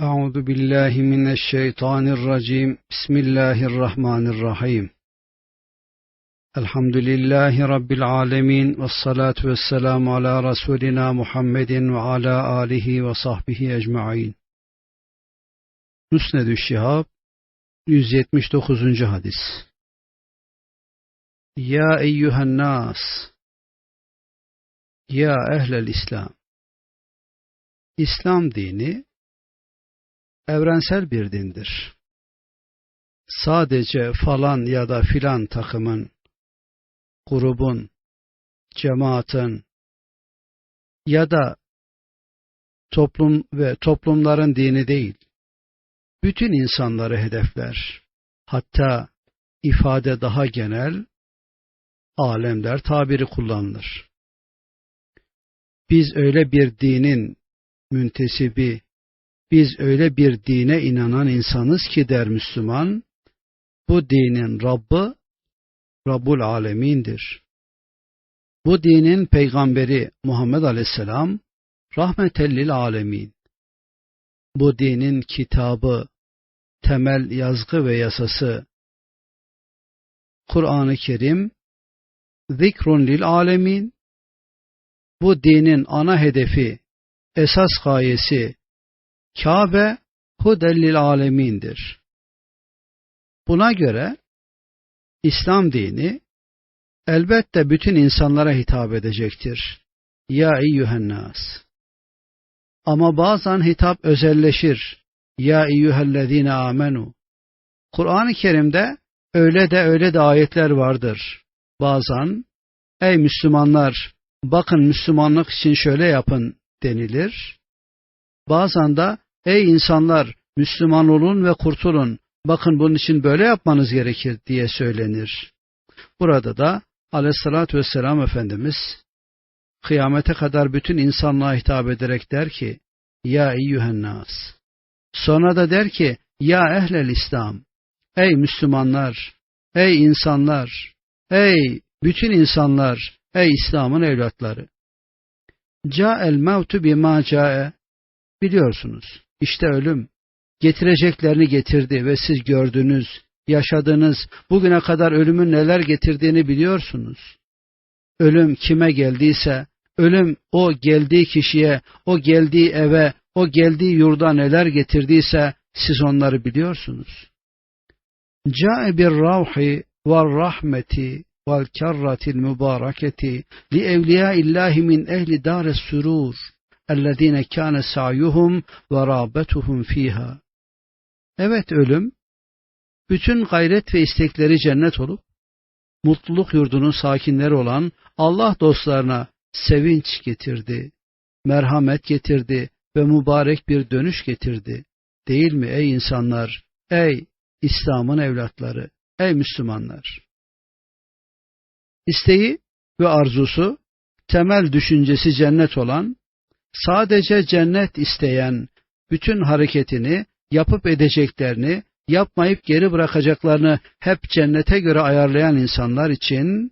أعوذ بالله من الشيطان الرجيم بسم الله الرحمن الرحيم الحمد لله رب العالمين والصلاة والسلام على رسولنا محمد وعلى آله وصحبه أجمعين Müsned-ü Şihab 179. hadis Ya eyyühen nas Ya ehlel İslam İslam dini evrensel bir dindir. Sadece falan ya da filan takımın, grubun, cemaatin ya da toplum ve toplumların dini değil, bütün insanları hedefler. Hatta ifade daha genel, alemler tabiri kullanılır. Biz öyle bir dinin müntesibi, biz öyle bir dine inanan insanız ki der Müslüman, bu dinin Rabbi, Rabbul Alemin'dir. Bu dinin peygamberi Muhammed Aleyhisselam, rahmetellil alemin. Bu dinin kitabı, temel yazgı ve yasası, Kur'an-ı Kerim, zikrun lil alemin, bu dinin ana hedefi, esas gayesi, Kabe hudellil alemindir. Buna göre İslam dini elbette bütün insanlara hitap edecektir. Ya eyyühennas. Ama bazen hitap özelleşir. Ya eyyühellezine amenu. Kur'an-ı Kerim'de öyle de öyle de ayetler vardır. Bazen ey Müslümanlar bakın Müslümanlık için şöyle yapın denilir. Bazen de ey insanlar Müslüman olun ve kurtulun. Bakın bunun için böyle yapmanız gerekir diye söylenir. Burada da aleyhissalatü vesselam Efendimiz kıyamete kadar bütün insanlığa hitap ederek der ki Ya eyyühennas. Sonra da der ki Ya ehlel İslam. Ey Müslümanlar, ey insanlar, ey bütün insanlar, ey İslam'ın evlatları. Ca'el mevtu bima ca'e Biliyorsunuz, işte ölüm getireceklerini getirdi ve siz gördünüz, yaşadınız, bugüne kadar ölümün neler getirdiğini biliyorsunuz. Ölüm kime geldiyse, ölüm o geldiği kişiye, o geldiği eve, o geldiği yurda neler getirdiyse siz onları biliyorsunuz. Câe bir ravhi ve rahmeti vel kerratil mübareketi li evliyaillahi min ehli dâres sürûr اَلَّذ۪ينَ كَانَ سَعْيُهُمْ وَرَابَتُهُمْ ف۪يهَا Evet ölüm, bütün gayret ve istekleri cennet olup, mutluluk yurdunun sakinleri olan Allah dostlarına sevinç getirdi, merhamet getirdi ve mübarek bir dönüş getirdi. Değil mi ey insanlar, ey İslam'ın evlatları, ey Müslümanlar? İsteği ve arzusu, temel düşüncesi cennet olan sadece cennet isteyen, bütün hareketini, yapıp edeceklerini, yapmayıp geri bırakacaklarını hep cennete göre ayarlayan insanlar için,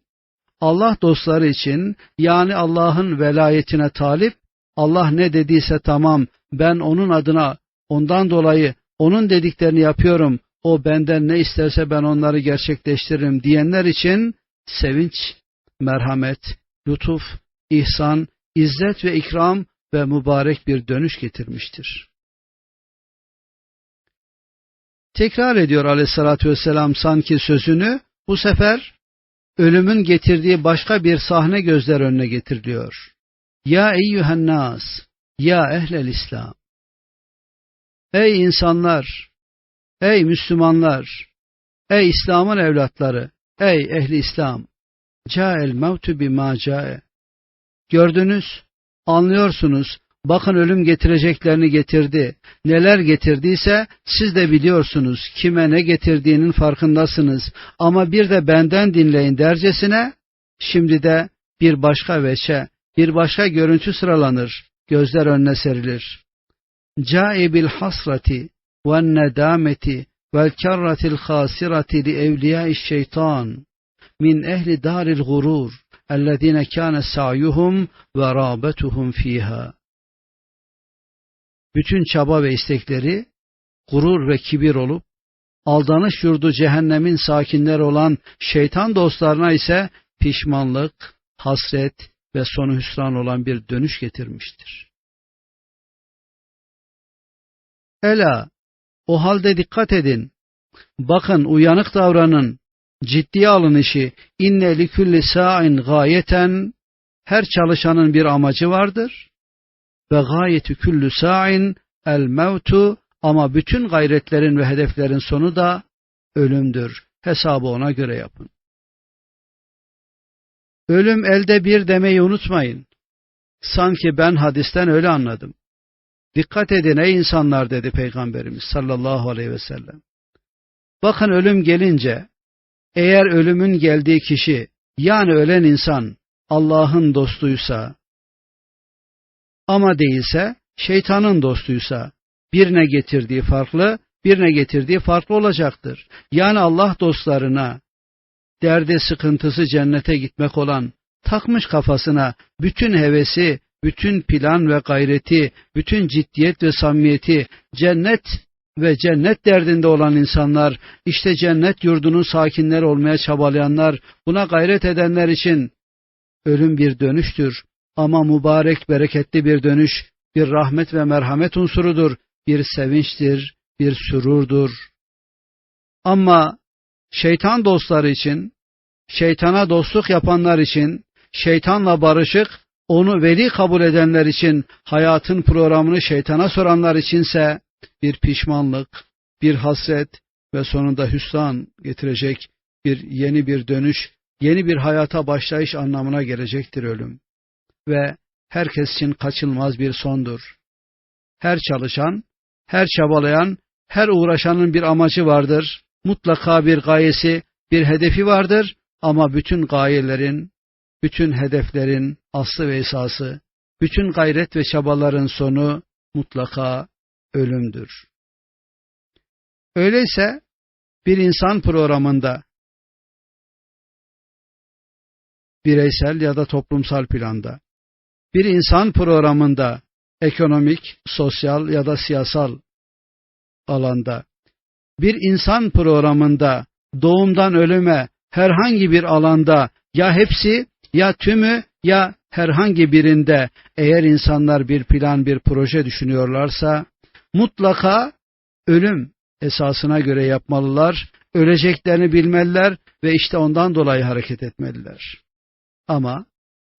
Allah dostları için, yani Allah'ın velayetine talip, Allah ne dediyse tamam, ben onun adına, ondan dolayı onun dediklerini yapıyorum, o benden ne isterse ben onları gerçekleştiririm diyenler için sevinç, merhamet, lütuf, ihsan, izzet ve ikram ve mübarek bir dönüş getirmiştir. Tekrar ediyor aleyhissalatü vesselam sanki sözünü, bu sefer ölümün getirdiği başka bir sahne gözler önüne getiriliyor. Ya eyyühen nas, ya ehlel İslam. Ey insanlar, ey Müslümanlar, ey İslam'ın evlatları, ey ehli İslam. Ca'el mevtu bima ca'e. Gördünüz, Anlıyorsunuz, bakın ölüm getireceklerini getirdi. Neler getirdiyse siz de biliyorsunuz. Kime ne getirdiğinin farkındasınız. Ama bir de benden dinleyin dercesine, şimdi de bir başka veçe, bir başka görüntü sıralanır, gözler önüne serilir. Caibil hasrati ve nedameti vel kerratil hasirati li evliyâ şeytan min ehli daril gurur اَلَّذ۪ينَ كَانَ سَعْيُهُمْ وَرَابَتُهُمْ ف۪يهَا bütün çaba ve istekleri gurur ve kibir olup aldanış yurdu cehennemin sakinleri olan şeytan dostlarına ise pişmanlık, hasret ve sonu hüsran olan bir dönüş getirmiştir. Ela, o halde dikkat edin. Bakın uyanık davranın. Ciddiye alın işi. İnne likulli sa'in gayeten her çalışanın bir amacı vardır. Ve gayetü küllü sa'in el mevtu ama bütün gayretlerin ve hedeflerin sonu da ölümdür. Hesabı ona göre yapın. Ölüm elde bir demeyi unutmayın. Sanki ben hadisten öyle anladım. Dikkat edin ey insanlar dedi Peygamberimiz sallallahu aleyhi ve sellem. Bakın ölüm gelince eğer ölümün geldiği kişi yani ölen insan Allah'ın dostuysa ama değilse şeytanın dostuysa birine getirdiği farklı, birine getirdiği farklı olacaktır. Yani Allah dostlarına derdi sıkıntısı cennete gitmek olan takmış kafasına bütün hevesi, bütün plan ve gayreti, bütün ciddiyet ve samimiyeti cennet ve cennet derdinde olan insanlar, işte cennet yurdunun sakinleri olmaya çabalayanlar, buna gayret edenler için ölüm bir dönüştür ama mübarek, bereketli bir dönüş, bir rahmet ve merhamet unsurudur, bir sevinçtir, bir sürurdur. Ama şeytan dostları için, şeytana dostluk yapanlar için, şeytanla barışık, onu veli kabul edenler için, hayatın programını şeytana soranlar içinse bir pişmanlık, bir hasret ve sonunda hüsran getirecek bir yeni bir dönüş, yeni bir hayata başlayış anlamına gelecektir ölüm. Ve herkes için kaçılmaz bir sondur. Her çalışan, her çabalayan, her uğraşanın bir amacı vardır. Mutlaka bir gayesi, bir hedefi vardır ama bütün gayelerin, bütün hedeflerin aslı ve esası, bütün gayret ve çabaların sonu mutlaka ölümdür. Öyleyse bir insan programında bireysel ya da toplumsal planda bir insan programında ekonomik, sosyal ya da siyasal alanda bir insan programında doğumdan ölüme herhangi bir alanda ya hepsi ya tümü ya herhangi birinde eğer insanlar bir plan bir proje düşünüyorlarsa mutlaka ölüm esasına göre yapmalılar, öleceklerini bilmeliler ve işte ondan dolayı hareket etmeliler. Ama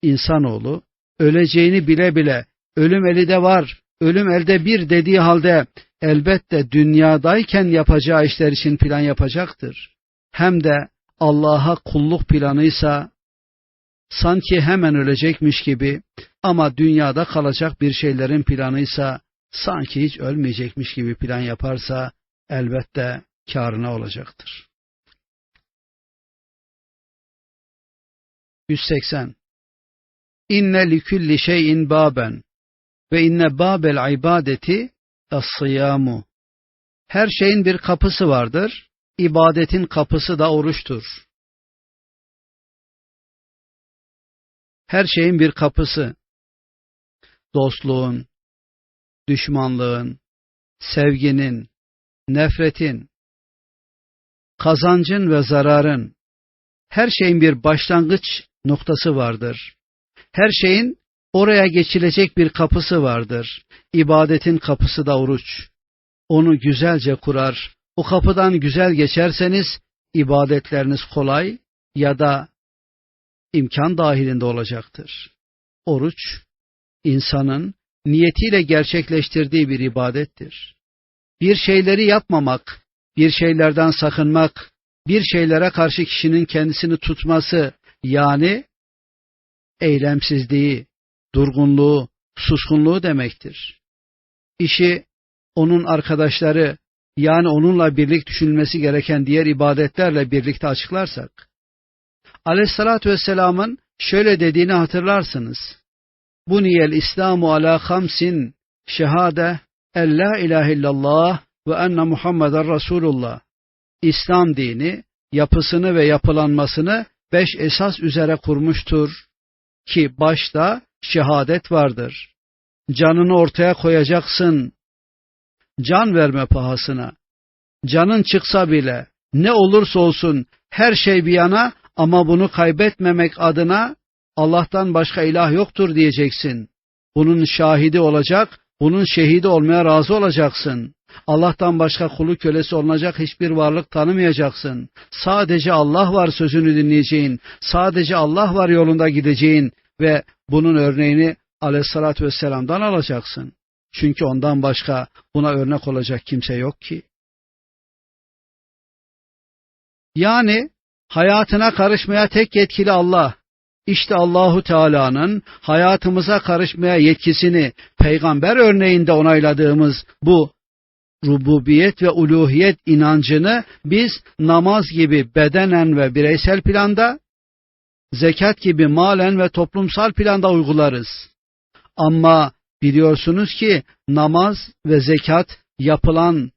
insanoğlu öleceğini bile bile ölüm eli de var, ölüm elde bir dediği halde elbette dünyadayken yapacağı işler için plan yapacaktır. Hem de Allah'a kulluk planıysa sanki hemen ölecekmiş gibi ama dünyada kalacak bir şeylerin planıysa sanki hiç ölmeyecekmiş gibi plan yaparsa elbette karına olacaktır. 180 İnne likulli şeyin baben ve inne babel ibadeti as-siyamu. Her şeyin bir kapısı vardır. İbadetin kapısı da oruçtur. Her şeyin bir kapısı. Dostluğun, düşmanlığın, sevginin, nefretin, kazancın ve zararın, her şeyin bir başlangıç noktası vardır. Her şeyin oraya geçilecek bir kapısı vardır. İbadetin kapısı da oruç. Onu güzelce kurar. O kapıdan güzel geçerseniz ibadetleriniz kolay ya da imkan dahilinde olacaktır. Oruç, insanın niyetiyle gerçekleştirdiği bir ibadettir. Bir şeyleri yapmamak, bir şeylerden sakınmak, bir şeylere karşı kişinin kendisini tutması yani eylemsizliği, durgunluğu, suskunluğu demektir. İşi onun arkadaşları yani onunla birlik düşünülmesi gereken diğer ibadetlerle birlikte açıklarsak, Aleyhissalatü Vesselam'ın şöyle dediğini hatırlarsınız. Buniyel İslamu ala hamsin şehade en la ilahe illallah ve enne Muhammeden Resulullah. İslam dini yapısını ve yapılanmasını beş esas üzere kurmuştur ki başta şehadet vardır. Canını ortaya koyacaksın can verme pahasına. Canın çıksa bile ne olursa olsun her şey bir yana ama bunu kaybetmemek adına Allah'tan başka ilah yoktur diyeceksin. Bunun şahidi olacak, bunun şehidi olmaya razı olacaksın. Allah'tan başka kulu kölesi olacak hiçbir varlık tanımayacaksın. Sadece Allah var sözünü dinleyeceğin, sadece Allah var yolunda gideceğin ve bunun örneğini aleyhissalatü vesselam'dan alacaksın. Çünkü ondan başka buna örnek olacak kimse yok ki. Yani hayatına karışmaya tek yetkili Allah. İşte Allahu Teala'nın hayatımıza karışmaya yetkisini peygamber örneğinde onayladığımız bu rububiyet ve uluhiyet inancını biz namaz gibi bedenen ve bireysel planda, zekat gibi malen ve toplumsal planda uygularız. Ama biliyorsunuz ki namaz ve zekat yapılan,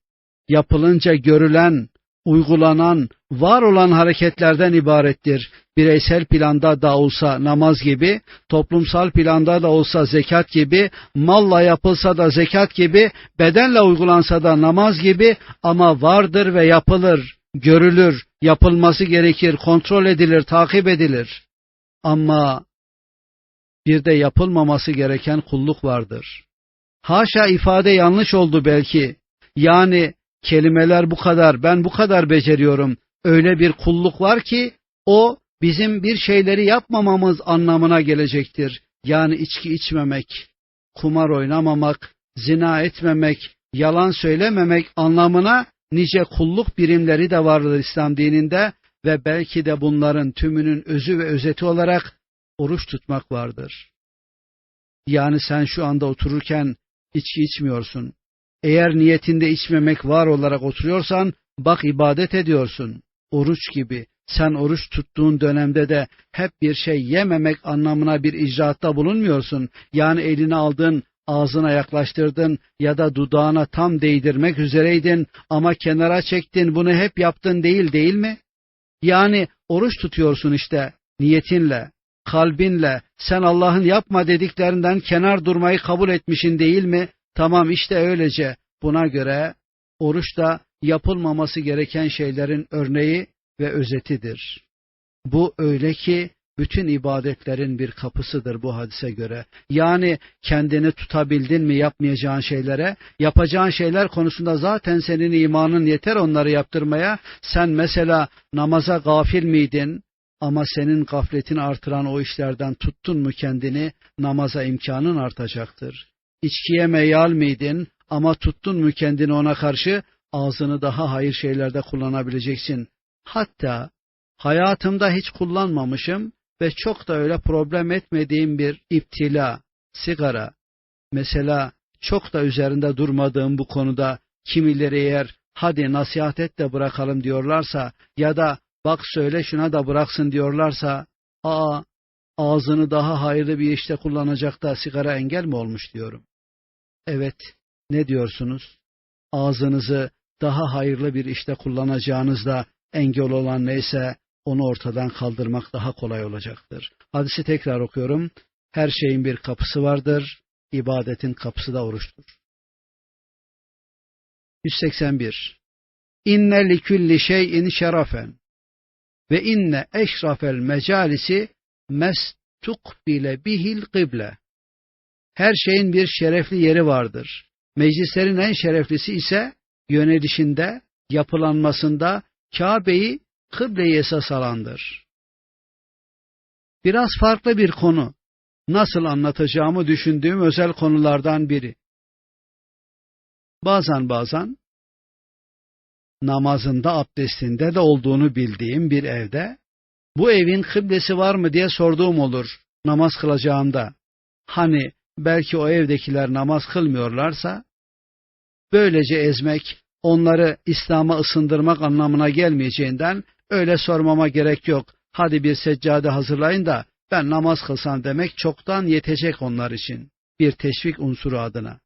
yapılınca görülen, uygulanan, var olan hareketlerden ibarettir. Bireysel planda da olsa namaz gibi, toplumsal planda da olsa zekat gibi, malla yapılsa da zekat gibi, bedenle uygulansa da namaz gibi ama vardır ve yapılır, görülür, yapılması gerekir, kontrol edilir, takip edilir. Ama bir de yapılmaması gereken kulluk vardır. Haşa ifade yanlış oldu belki. Yani kelimeler bu kadar, ben bu kadar beceriyorum. Öyle bir kulluk var ki o bizim bir şeyleri yapmamamız anlamına gelecektir. Yani içki içmemek, kumar oynamamak, zina etmemek, yalan söylememek anlamına nice kulluk birimleri de vardır İslam dininde ve belki de bunların tümünün özü ve özeti olarak oruç tutmak vardır. Yani sen şu anda otururken içki içmiyorsun. Eğer niyetinde içmemek var olarak oturuyorsan bak ibadet ediyorsun. Oruç gibi sen oruç tuttuğun dönemde de hep bir şey yememek anlamına bir icraatta bulunmuyorsun. Yani elini aldın, ağzına yaklaştırdın ya da dudağına tam değdirmek üzereydin ama kenara çektin bunu hep yaptın değil değil mi? Yani oruç tutuyorsun işte niyetinle, kalbinle sen Allah'ın yapma dediklerinden kenar durmayı kabul etmişin değil mi? Tamam işte öylece buna göre oruç da yapılmaması gereken şeylerin örneği ve özetidir. Bu öyle ki bütün ibadetlerin bir kapısıdır bu hadise göre. Yani kendini tutabildin mi yapmayacağın şeylere, yapacağın şeyler konusunda zaten senin imanın yeter onları yaptırmaya. Sen mesela namaza gafil miydin? Ama senin gafletini artıran o işlerden tuttun mu kendini, namaza imkanın artacaktır. İçkiye meyal miydin ama tuttun mu kendini ona karşı, ağzını daha hayır şeylerde kullanabileceksin. Hatta hayatımda hiç kullanmamışım ve çok da öyle problem etmediğim bir iptila, sigara. Mesela çok da üzerinde durmadığım bu konuda kimileri eğer hadi nasihat et de bırakalım diyorlarsa ya da bak söyle şuna da bıraksın diyorlarsa aa ağzını daha hayırlı bir işte kullanacak da sigara engel mi olmuş diyorum. Evet ne diyorsunuz? Ağzınızı daha hayırlı bir işte kullanacağınızda engel olan neyse onu ortadan kaldırmak daha kolay olacaktır. Hadisi tekrar okuyorum. Her şeyin bir kapısı vardır. İbadetin kapısı da oruçtur. 181. İnne likulli şeyin şerafen ve inne eşrafel mecalisi mestukbile bihil kıble. Her şeyin bir şerefli yeri vardır. Meclislerin en şereflisi ise yönelişinde, yapılanmasında Kabe'yi kıbleyi esas alandır. Biraz farklı bir konu. Nasıl anlatacağımı düşündüğüm özel konulardan biri. Bazen bazen namazında abdestinde de olduğunu bildiğim bir evde bu evin kıblesi var mı diye sorduğum olur namaz kılacağımda. Hani belki o evdekiler namaz kılmıyorlarsa böylece ezmek, onları İslam'a ısındırmak anlamına gelmeyeceğinden öyle sormama gerek yok. Hadi bir seccade hazırlayın da ben namaz kılsam demek çoktan yetecek onlar için. Bir teşvik unsuru adına.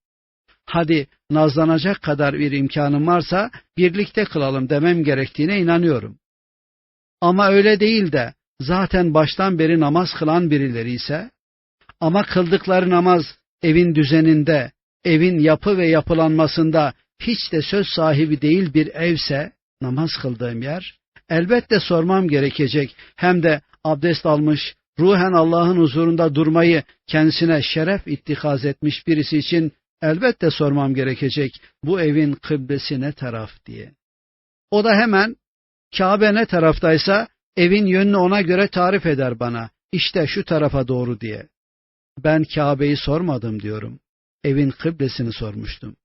Hadi nazlanacak kadar bir imkanım varsa birlikte kılalım demem gerektiğine inanıyorum. Ama öyle değil de zaten baştan beri namaz kılan birileri ise ama kıldıkları namaz evin düzeninde, evin yapı ve yapılanmasında hiç de söz sahibi değil bir evse namaz kıldığım yer elbette sormam gerekecek hem de abdest almış ruhen Allah'ın huzurunda durmayı kendisine şeref ittikaz etmiş birisi için elbette sormam gerekecek bu evin kıblesi ne taraf diye. O da hemen Kabe ne taraftaysa evin yönünü ona göre tarif eder bana. İşte şu tarafa doğru diye. Ben Kabe'yi sormadım diyorum. Evin kıblesini sormuştum.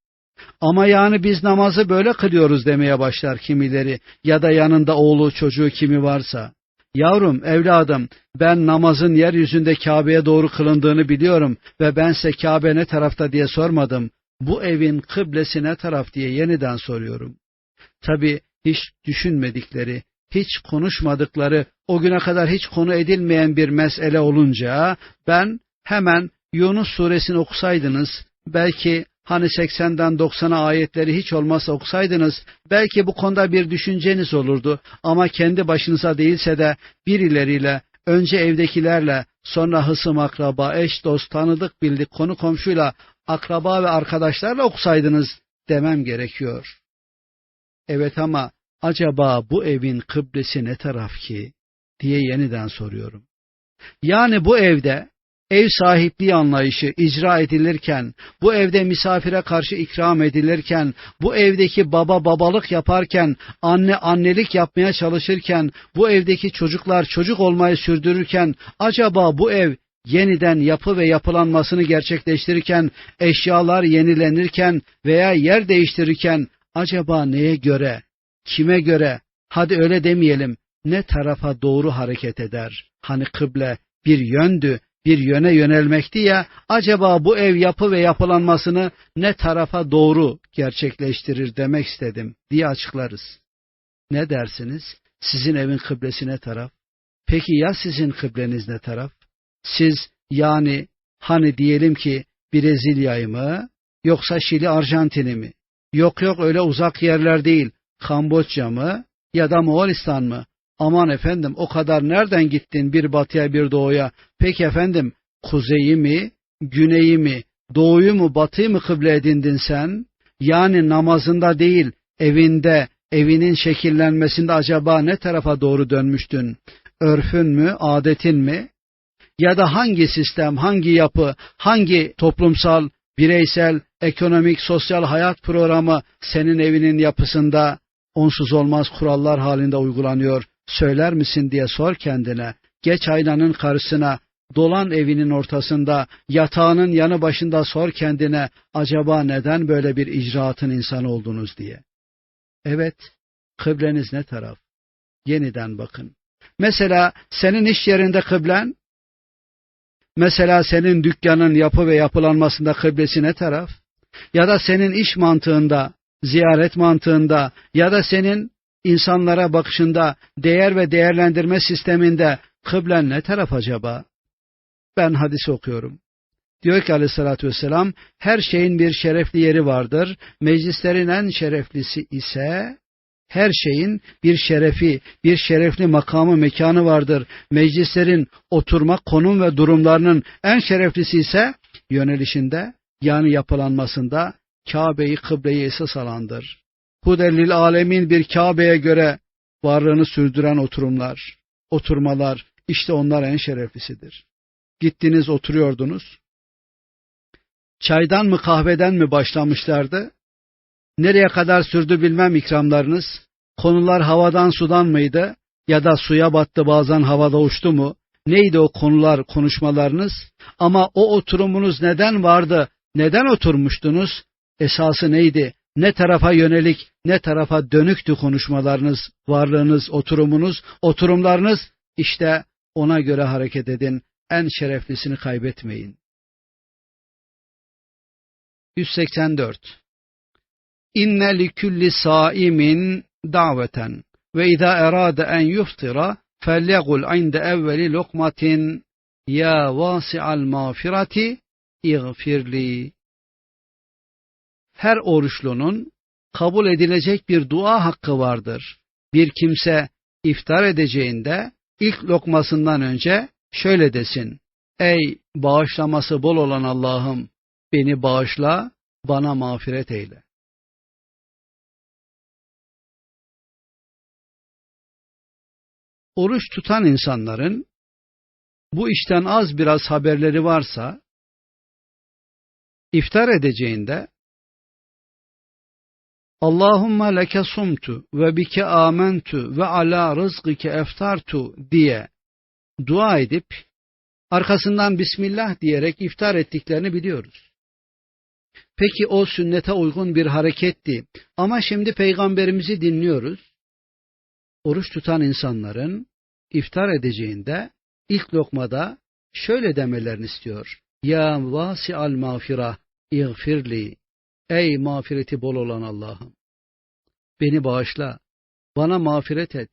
Ama yani biz namazı böyle kılıyoruz demeye başlar kimileri ya da yanında oğlu çocuğu kimi varsa. Yavrum, evladım, ben namazın yeryüzünde Kabe'ye doğru kılındığını biliyorum ve bense Kabe ne tarafta diye sormadım. Bu evin kıblesi ne taraf diye yeniden soruyorum. Tabi hiç düşünmedikleri, hiç konuşmadıkları, o güne kadar hiç konu edilmeyen bir mesele olunca ben hemen Yunus suresini okusaydınız, belki hani 80'den 90'a ayetleri hiç olmazsa okusaydınız, belki bu konuda bir düşünceniz olurdu ama kendi başınıza değilse de birileriyle, önce evdekilerle, sonra hısım akraba, eş dost, tanıdık bildik, konu komşuyla, akraba ve arkadaşlarla okusaydınız demem gerekiyor. Evet ama acaba bu evin kıblesi ne taraf ki diye yeniden soruyorum. Yani bu evde ev sahipliği anlayışı icra edilirken, bu evde misafire karşı ikram edilirken, bu evdeki baba babalık yaparken, anne annelik yapmaya çalışırken, bu evdeki çocuklar çocuk olmayı sürdürürken, acaba bu ev yeniden yapı ve yapılanmasını gerçekleştirirken, eşyalar yenilenirken veya yer değiştirirken, acaba neye göre, kime göre, hadi öyle demeyelim, ne tarafa doğru hareket eder? Hani kıble bir yöndü, bir yöne yönelmekti ya, acaba bu ev yapı ve yapılanmasını ne tarafa doğru gerçekleştirir demek istedim diye açıklarız. Ne dersiniz? Sizin evin kıblesi ne taraf? Peki ya sizin kıbleniz ne taraf? Siz yani hani diyelim ki Brezilya'yı mı yoksa Şili Arjantin'i mi? Yok yok öyle uzak yerler değil. Kamboçya mı ya da Moğolistan mı? Aman efendim o kadar nereden gittin bir batıya bir doğuya? Peki efendim kuzeyi mi, güneyi mi, doğuyu mu, batıyı mı kıble edindin sen? Yani namazında değil, evinde, evinin şekillenmesinde acaba ne tarafa doğru dönmüştün? Örfün mü, adetin mi? Ya da hangi sistem, hangi yapı, hangi toplumsal, bireysel, ekonomik, sosyal hayat programı senin evinin yapısında onsuz olmaz kurallar halinde uygulanıyor söyler misin diye sor kendine. Geç aynanın karşısına, dolan evinin ortasında, yatağının yanı başında sor kendine acaba neden böyle bir icraatın insanı oldunuz diye. Evet, kıbleniz ne taraf? Yeniden bakın. Mesela senin iş yerinde kıblen, mesela senin dükkanın yapı ve yapılanmasında kıblesi ne taraf? Ya da senin iş mantığında, ziyaret mantığında ya da senin insanlara bakışında, değer ve değerlendirme sisteminde kıblen ne taraf acaba? Ben hadis okuyorum. Diyor ki aleyhissalatü vesselam, her şeyin bir şerefli yeri vardır. Meclislerin en şereflisi ise her şeyin bir şerefi, bir şerefli makamı, mekanı vardır. Meclislerin oturma konum ve durumlarının en şereflisi ise yönelişinde yani yapılanmasında Kabe'yi kıbleyi esas alandır. Hudellil alemin bir Kabe'ye göre varlığını sürdüren oturumlar, oturmalar, işte onlar en şereflisidir. Gittiniz oturuyordunuz. Çaydan mı kahveden mi başlamışlardı? Nereye kadar sürdü bilmem ikramlarınız. Konular havadan sudan mıydı? Ya da suya battı bazen havada uçtu mu? Neydi o konular, konuşmalarınız? Ama o oturumunuz neden vardı? Neden oturmuştunuz? Esası neydi? Ne tarafa yönelik ne tarafa dönüktü konuşmalarınız, varlığınız, oturumunuz, oturumlarınız işte ona göre hareket edin. En şereflisini kaybetmeyin. 184 İnne li kulli saimin daveten ve izâ erâde en yuftira felyegul inde evveli lokmatin ya vasi'al mağfirati iğfirli her oruçlunun kabul edilecek bir dua hakkı vardır. Bir kimse iftar edeceğinde ilk lokmasından önce şöyle desin. Ey bağışlaması bol olan Allah'ım beni bağışla, bana mağfiret eyle. Oruç tutan insanların bu işten az biraz haberleri varsa iftar edeceğinde Allahumma leke sumtu ve bike amentu ve ala rızkike eftartu diye dua edip arkasından Bismillah diyerek iftar ettiklerini biliyoruz. Peki o sünnete uygun bir hareketti ama şimdi peygamberimizi dinliyoruz. Oruç tutan insanların iftar edeceğinde ilk lokmada şöyle demelerini istiyor. Ya vasi al mağfirah İğfirli. Ey mağfireti bol olan Allah'ım. Beni bağışla. Bana mağfiret et.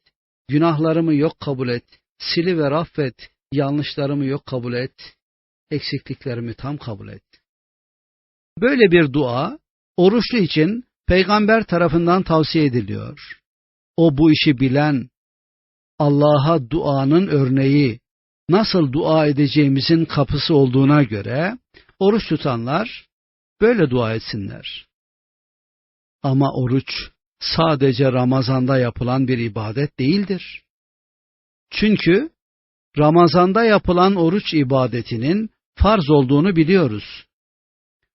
Günahlarımı yok kabul et. Sili ve affet. Yanlışlarımı yok kabul et. Eksikliklerimi tam kabul et. Böyle bir dua oruçlu için peygamber tarafından tavsiye ediliyor. O bu işi bilen, Allah'a duanın örneği, nasıl dua edeceğimizin kapısı olduğuna göre oruç tutanlar Böyle dua etsinler. Ama oruç sadece Ramazan'da yapılan bir ibadet değildir. Çünkü Ramazan'da yapılan oruç ibadetinin farz olduğunu biliyoruz.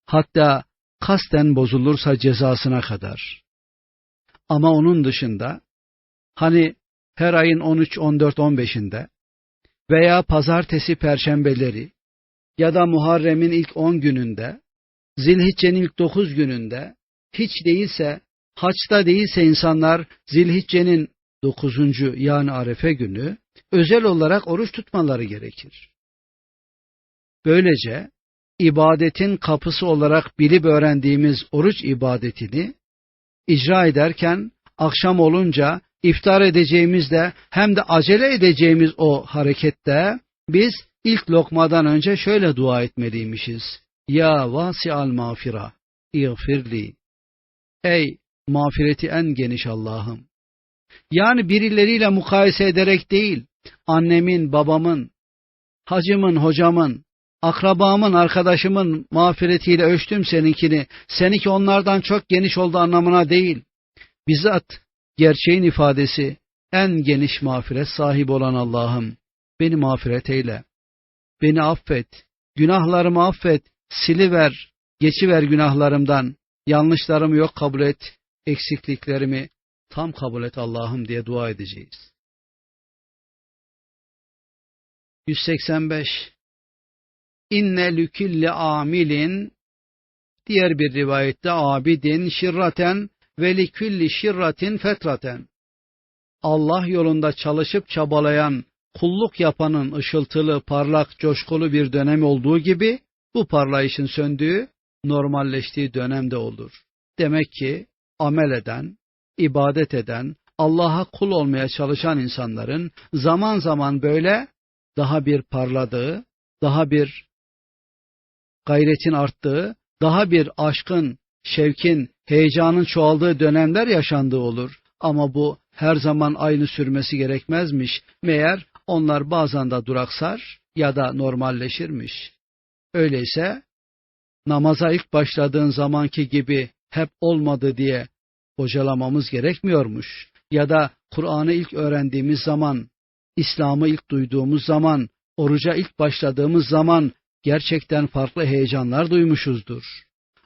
Hatta kasten bozulursa cezasına kadar. Ama onun dışında hani her ayın 13, 14, 15'inde veya pazartesi perşembeleri ya da Muharrem'in ilk 10 gününde Zilhicce'nin ilk dokuz gününde hiç değilse haçta değilse insanlar Zilhicce'nin dokuzuncu yani Arefe günü özel olarak oruç tutmaları gerekir. Böylece ibadetin kapısı olarak bilip öğrendiğimiz oruç ibadetini icra ederken akşam olunca iftar edeceğimizde hem de acele edeceğimiz o harekette biz ilk lokmadan önce şöyle dua etmeliymişiz. Ya vasi'al mağfira, iğfirli. Ey mağfireti en geniş Allah'ım. Yani birileriyle mukayese ederek değil, annemin, babamın, hacımın, hocamın, akrabamın, arkadaşımın mağfiretiyle ölçtüm seninkini, seninki onlardan çok geniş oldu anlamına değil. Bizzat gerçeğin ifadesi en geniş mağfiret sahibi olan Allah'ım, beni mağfiret eyle, beni affet, günahlarımı affet, siliver, geçiver günahlarımdan, yanlışlarımı yok kabul et, eksikliklerimi tam kabul et Allah'ım diye dua edeceğiz. 185 İnne lükille amilin. Diğer bir rivayette abidin şirraten ve likülli şirratin fetraten. Allah yolunda çalışıp çabalayan kulluk yapanın ışıltılı, parlak, coşkulu bir dönem olduğu gibi bu parlayışın söndüğü, normalleştiği dönemde olur. Demek ki amel eden, ibadet eden, Allah'a kul olmaya çalışan insanların zaman zaman böyle daha bir parladığı, daha bir gayretin arttığı, daha bir aşkın, şevkin, heyecanın çoğaldığı dönemler yaşandığı olur. Ama bu her zaman aynı sürmesi gerekmezmiş. Meğer onlar bazen de duraksar ya da normalleşirmiş. Öyleyse namaza ilk başladığın zamanki gibi hep olmadı diye bocalamamız gerekmiyormuş. Ya da Kur'an'ı ilk öğrendiğimiz zaman, İslam'ı ilk duyduğumuz zaman, oruca ilk başladığımız zaman gerçekten farklı heyecanlar duymuşuzdur.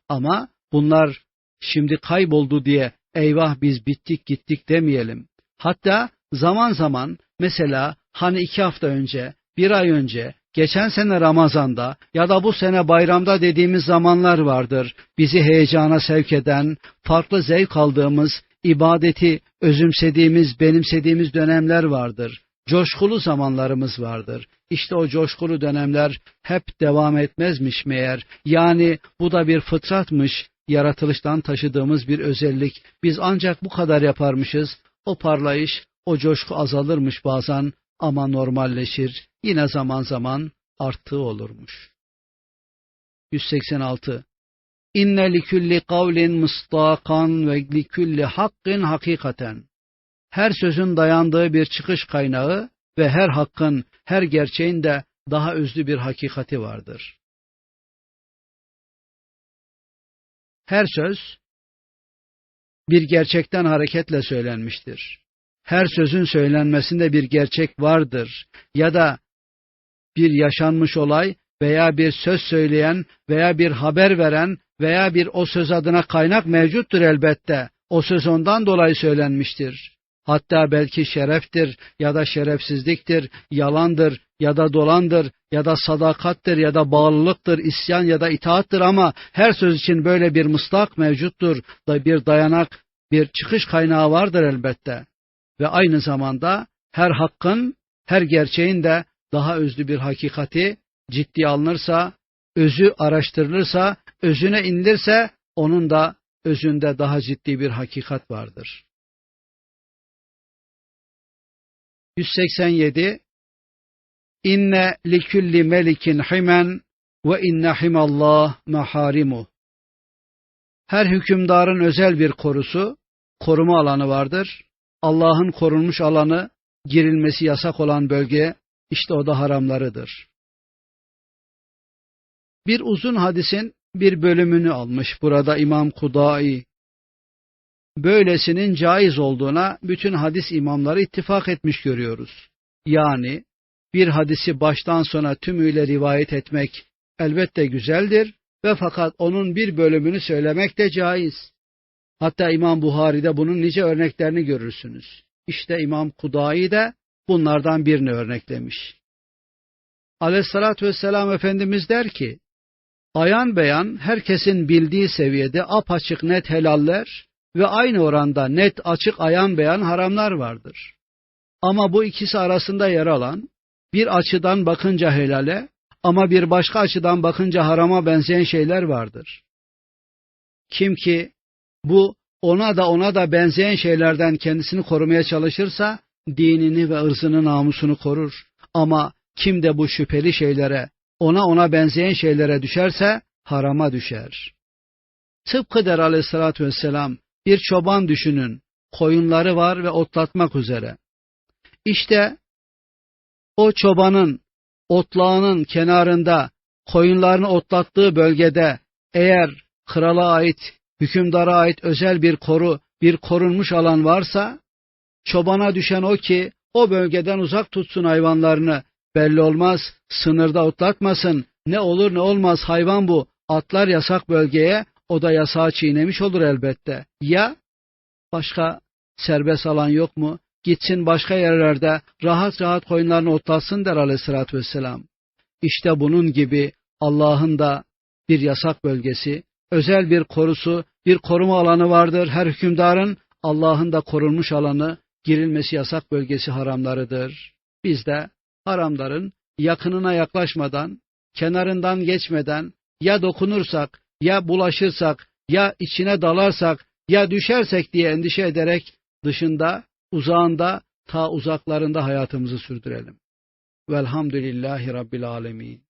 Ama bunlar şimdi kayboldu diye eyvah biz bittik gittik demeyelim. Hatta zaman zaman mesela hani iki hafta önce, bir ay önce geçen sene Ramazan'da ya da bu sene bayramda dediğimiz zamanlar vardır. Bizi heyecana sevk eden, farklı zevk aldığımız, ibadeti özümsediğimiz, benimsediğimiz dönemler vardır. Coşkulu zamanlarımız vardır. İşte o coşkulu dönemler hep devam etmezmiş meğer. Yani bu da bir fıtratmış, yaratılıştan taşıdığımız bir özellik. Biz ancak bu kadar yaparmışız. O parlayış, o coşku azalırmış bazen ama normalleşir, yine zaman zaman arttığı olurmuş. 186. İnne likulli kavlin mustakan ve likulli hakkin hakikaten. Her sözün dayandığı bir çıkış kaynağı ve her hakkın, her gerçeğin de daha özlü bir hakikati vardır. Her söz bir gerçekten hareketle söylenmiştir. Her sözün söylenmesinde bir gerçek vardır ya da bir yaşanmış olay veya bir söz söyleyen veya bir haber veren veya bir o söz adına kaynak mevcuttur elbette. O söz ondan dolayı söylenmiştir. Hatta belki şereftir ya da şerefsizliktir, yalandır ya da dolandır ya da sadakattir ya da bağlılıktır, isyan ya da itaattır ama her söz için böyle bir mıslak mevcuttur, da bir dayanak, bir çıkış kaynağı vardır elbette. Ve aynı zamanda her hakkın, her gerçeğin de daha özlü bir hakikati ciddi alınırsa, özü araştırılırsa, özüne inilirse onun da özünde daha ciddi bir hakikat vardır. 187 İnne likulli melikin himen ve inne himallah maharimu. Her hükümdarın özel bir korusu, koruma alanı vardır. Allah'ın korunmuş alanı, girilmesi yasak olan bölge, işte o da haramlarıdır. Bir uzun hadisin bir bölümünü almış burada İmam Kudai. Böylesinin caiz olduğuna bütün hadis imamları ittifak etmiş görüyoruz. Yani bir hadisi baştan sona tümüyle rivayet etmek elbette güzeldir ve fakat onun bir bölümünü söylemek de caiz. Hatta İmam Buhari'de bunun nice örneklerini görürsünüz. İşte İmam Kudai de bunlardan birini örneklemiş. Aleyhissalatü vesselam Efendimiz der ki, ayan beyan herkesin bildiği seviyede apaçık net helaller ve aynı oranda net açık ayan beyan haramlar vardır. Ama bu ikisi arasında yer alan bir açıdan bakınca helale ama bir başka açıdan bakınca harama benzeyen şeyler vardır. Kim ki bu ona da ona da benzeyen şeylerden kendisini korumaya çalışırsa dinini ve ırzını namusunu korur. Ama kim de bu şüpheli şeylere ona ona benzeyen şeylere düşerse harama düşer. Tıpkı der aleyhissalatü vesselam bir çoban düşünün koyunları var ve otlatmak üzere. İşte o çobanın otlağının kenarında koyunlarını otlattığı bölgede eğer krala ait, hükümdara ait özel bir koru, bir korunmuş alan varsa, çobana düşen o ki o bölgeden uzak tutsun hayvanlarını, belli olmaz, sınırda otlatmasın, ne olur ne olmaz hayvan bu, atlar yasak bölgeye, o da yasağı çiğnemiş olur elbette. Ya başka serbest alan yok mu? Gitsin başka yerlerde rahat rahat koyunlarını otlatsın der aleyhissalatü vesselam. İşte bunun gibi Allah'ın da bir yasak bölgesi, özel bir korusu, bir koruma alanı vardır. Her hükümdarın Allah'ın da korunmuş alanı, girilmesi yasak bölgesi haramlarıdır. Biz de haramların yakınına yaklaşmadan, kenarından geçmeden ya dokunursak, ya bulaşırsak, ya içine dalarsak, ya düşersek diye endişe ederek dışında, uzağında, ta uzaklarında hayatımızı sürdürelim. Velhamdülillahi Rabbil Alemin.